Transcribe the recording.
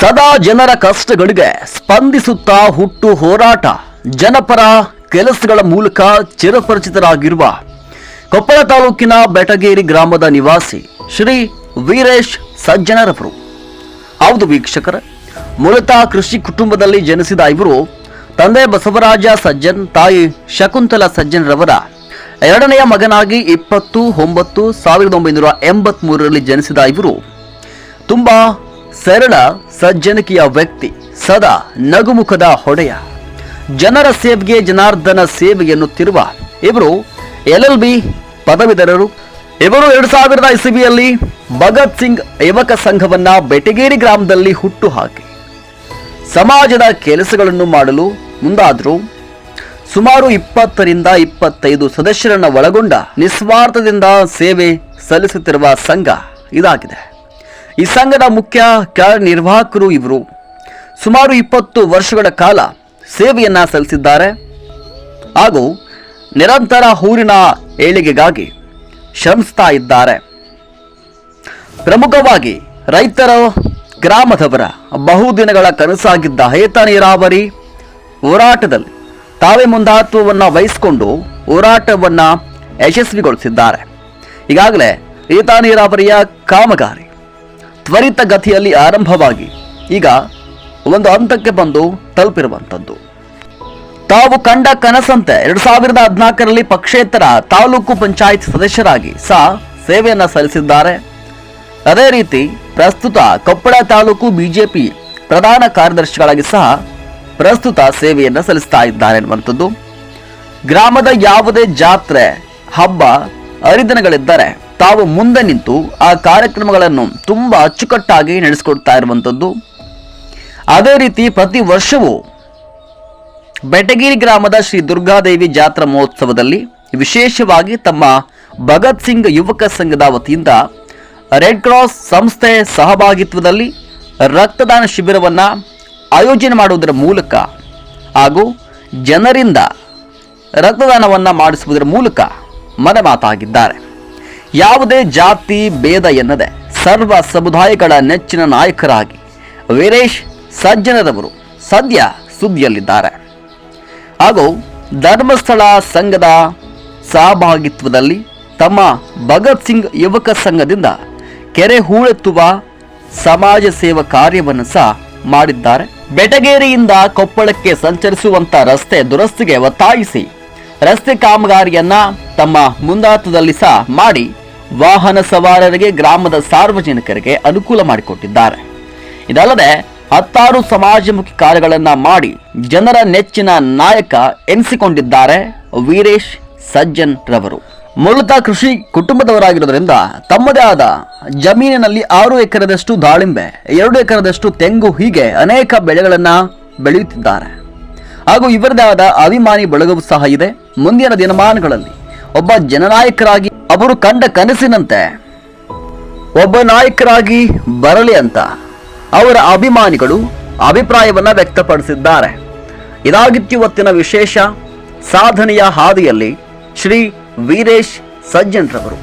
ಸದಾ ಜನರ ಕಷ್ಟಗಳಿಗೆ ಸ್ಪಂದಿಸುತ್ತಾ ಹುಟ್ಟು ಹೋರಾಟ. ಜನಪರ ಕೆಲಸಗಳ ಮೂಲಕ ಚಿರಪರಿಚಿತರಾಗಿರುವ ಕೊಪ್ಪಳ ತಾಲೂಕಿನ ಬೆಟಗೇರಿ ಗ್ರಾಮದ ನಿವಾಸಿ ಶ್ರೀ ವೀರೇಶ್ ಸಜ್ಜನರವರು. ಹೌದು ವೀಕ್ಷಕರ, ಮೂಲತಃ ಕೃಷಿ ಕುಟುಂಬದಲ್ಲಿ ಜನಿಸಿದ ಇವರು ತಂದೆ ಬಸವರಾಜ ಸಜ್ಜನ್, ತಾಯಿ ಶಕುಂತಲಾ ಸಜ್ಜನರವರ ಎರಡನೆಯ ಮಗನಾಗಿ ಇಪ್ಪತ್ತು ಒಂಬತ್ತು ಸಾವಿರದ ಒಂಬೈನೂರ ಎಂಬತ್ಮೂರರಲ್ಲಿ ಜನಿಸಿದ ಇವರು. ತುಂಬಾ ಸರಳ ಸಜ್ಜನಿಕೆಯ ವ್ಯಕ್ತಿ, ಸದಾ ನಗುಮುಖದ ಹೊಡೆಯ. ಜನರ ಸೇವೆಗೆ ಜನಾರ್ದನ ಸೇವೆ ಎನ್ನುತ್ತಿರುವ ಇವರು ಎಲ್ ಎಲ್ ಬಿ ಪದವೀಧರರು. ಇವರು ಎರಡು ಸಾವಿರದ ಇಸವಿಯಲ್ಲಿ ಭಗತ್ ಸಿಂಗ್ ಯುವಕ ಸಂಘವನ್ನ ಬೆಟಗೇರಿ ಗ್ರಾಮದಲ್ಲಿ ಹುಟ್ಟು ಹಾಕಿ ಸಮಾಜದ ಕೆಲಸಗಳನ್ನು ಮಾಡಲು ಮುಂದಾದರೂ. ಸುಮಾರು ಇಪ್ಪತ್ತರಿಂದ ಇಪ್ಪತ್ತೈದು ಸದಸ್ಯರನ್ನು ಒಳಗೊಂಡ ನಿಸ್ವಾರ್ಥದಿಂದ ಸೇವೆ ಸಲ್ಲಿಸುತ್ತಿರುವ ಸಂಘ ಇದಾಗಿದೆ. ಈ ಸಂಘದ ಮುಖ್ಯ ಕಾರ್ಯನಿರ್ವಾಹಕರು ಇವರು. ಸುಮಾರು ಇಪ್ಪತ್ತು ವರ್ಷಗಳ ಕಾಲ ಸೇವೆಯನ್ನ ಸಲ್ಲಿಸಿದ್ದಾರೆ. ಹಾಗೂ ನಿರಂತರ ಊರಿನ ಏಳಿಗೆಗಾಗಿ ಶ್ರಮಿಸ್ತಾ ಇದ್ದಾರೆ. ಪ್ರಮುಖವಾಗಿ ರೈತರ, ಗ್ರಾಮದವರ ಬಹುದಿನಗಳ ಕನಸಾಗಿದ್ದ ಹೇತ ನೀರಾವರಿ ಹೋರಾಟದಲ್ಲಿ ತಾವೇ ಮುಂದಾತ್ವವನ್ನು ವಹಿಸಿಕೊಂಡು ಹೋರಾಟವನ್ನು ಯಶಸ್ವಿಗೊಳಿಸಿದ್ದಾರೆ. ಈಗಾಗಲೇ ಏತ ನೀರಾವರಿಯ ಕಾಮಗಾರಿ ತ್ವರಿತ ಗತಿಯಲ್ಲಿ ಆರಂಭವಾಗಿ ಈಗ ಒಂದು ಹಂತಕ್ಕೆ ಬಂದು ತಲುಪಿರುವಂಥದ್ದು. ತಾವು ಕಂಡ ಕನಸಂತೆ ಎರಡು ಸಾವಿರದ ಹದಿನಾಲ್ಕರಲ್ಲಿ ಪಕ್ಷೇತರ ತಾಲೂಕು ಪಂಚಾಯತ್ ಸದಸ್ಯರಾಗಿ ಸಹ ಸೇವೆಯನ್ನು ಸಲ್ಲಿಸಿದ್ದಾರೆ. ಅದೇ ರೀತಿ ಪ್ರಸ್ತುತ ಕೊಪ್ಪಳ ತಾಲೂಕು ಬಿಜೆಪಿ ಪ್ರಧಾನ ಕಾರ್ಯದರ್ಶಿಗಳಾಗಿ ಸಹ ಪ್ರಸ್ತುತ ಸೇವೆಯನ್ನು ಸಲ್ಲಿಸ್ತಾ ಇದ್ದಾರೆ ಎನ್ನುವಂಥದ್ದು. ಗ್ರಾಮದ ಯಾವುದೇ ಜಾತ್ರೆ, ಹಬ್ಬ, ಹರಿದಿನಗಳಿದ್ದರೆ ತಾವು ಮುಂದೆ ನಿಂತು ಆ ಕಾರ್ಯಕ್ರಮಗಳನ್ನು ತುಂಬ ಅಚ್ಚುಕಟ್ಟಾಗಿ ನಡೆಸಿಕೊಡ್ತಾ ಇರುವಂಥದ್ದು ಅದೇ ರೀತಿ ಪ್ರತಿ ವರ್ಷವೂ ಬೆಟಗಿರಿ ಗ್ರಾಮದ ಶ್ರೀ ದುರ್ಗಾದೇವಿ ಜಾತ್ರಾ ಮಹೋತ್ಸವದಲ್ಲಿ ವಿಶೇಷವಾಗಿ ತಮ್ಮ ಭಗತ್ ಸಿಂಗ್ ಯುವಕ ಸಂಘದ ವತಿಯಿಂದ ರೆಡ್ ಕ್ರಾಸ್ ಸಂಸ್ಥೆ ಸಹಭಾಗಿತ್ವದಲ್ಲಿ ರಕ್ತದಾನ ಶಿಬಿರವನ್ನು ಆಯೋಜನೆ ಮಾಡುವುದರ ಮೂಲಕ ಹಾಗೂ ಜನರಿಂದ ರಕ್ತದಾನವನ್ನು ಮಾಡಿಸುವುದರ ಮೂಲಕ ಮನಮಾತಾಗಿದ್ದಾರೆ. ಯಾವುದೇ ಜಾತಿ, ಭೇದ ಎನ್ನದೆ ಸರ್ವ ಸಮುದಾಯಗಳ ನೆಚ್ಚಿನ ನಾಯಕರಾಗಿ ವೀರೇಶ್ ಸಜ್ಜನರವರು ಸದ್ಯ ಸುದ್ದಿಯಲ್ಲಿದ್ದಾರೆ. ಹಾಗೂ ಧರ್ಮಸ್ಥಳ ಸಂಘದ ಸಹಭಾಗಿತ್ವದಲ್ಲಿ ತಮ್ಮ ಭಗತ್ ಸಿಂಗ್ ಯುವಕ ಸಂಘದಿಂದ ಕೆರೆ ಹೂಳೆತ್ತುವ ಸಮಾಜ ಸೇವಾ ಕಾರ್ಯವನ್ನು ಸಹ ಮಾಡಿದ್ದಾರೆ. ಬೆಟಗೇರಿಯಿಂದ ಕೊಪ್ಪಳಕ್ಕೆ ಸಂಚರಿಸುವಂತ ರಸ್ತೆ ದುರಸ್ತಿಗೆ ಒತ್ತಾಯಿಸಿ ರಸ್ತೆ ಕಾಮಗಾರಿಯನ್ನ ತಮ್ಮ ಮುಂದಾತದಲ್ಲಿ ಸಹ ಮಾಡಿ ವಾಹನ ಸವಾರರಿಗೆ ಗ್ರಾಮದ ಸಾರ್ವಜನಿಕರಿಗೆ ಅನುಕೂಲ ಮಾಡಿಕೊಟ್ಟಿದ್ದಾರೆ. ಇದಲ್ಲದೆ ಹತ್ತಾರು ಸಮಾಜಮುಖಿ ಕಾರ್ಯಗಳನ್ನ ಮಾಡಿ ಜನರ ನೆಚ್ಚಿನ ನಾಯಕ ಎನಿಸಿಕೊಂಡಿದ್ದಾರೆ ವೀರೇಶ್ ಸಜ್ಜನ್ ರವರು. ಮೂಲತಃ ಕೃಷಿ ಕುಟುಂಬದವರಾಗಿರೋದ್ರಿಂದ ತಮ್ಮದೇ ಆದ ಜಮೀನಿನಲ್ಲಿ ಆರು ಎಕರೆದಷ್ಟು ದಾಳಿಂಬೆ, ಎರಡು ಎಕರೆದಷ್ಟು ತೆಂಗು, ಹೀಗೆ ಅನೇಕ ಬೆಳೆಗಳನ್ನ ಬೆಳೆಯುತ್ತಿದ್ದಾರೆ. ಹಾಗೂ ಇವರದೇ ಆದ ಅಭಿಮಾನಿ ಬಳಗವೂ ಸಹ ಇದೆ. ಮುಂದಿನ ದಿನಮಾನಗಳಲ್ಲಿ ಒಬ್ಬ ಜನನಾಯಕರಾಗಿ ಅವರು ಕಂಡ ಕನಸಿನಂತೆ, ಒಬ್ಬ ನಾಯಕರಾಗಿ ಬರಲಿ ಅಂತ ಅವರ ಅಭಿಮಾನಿಗಳು ಅಭಿಪ್ರಾಯವನ್ನ ವ್ಯಕ್ತಪಡಿಸಿದ್ದಾರೆ. ಇದಾಗಿತ್ತು ಇವತ್ತಿನ ವಿಶೇಷ ಸಾಧನೆಯ ಹಾದಿಯಲ್ಲಿ ಶ್ರೀ ವೀರೇಶ್ ಸಜ್ಜನ್ರವರು.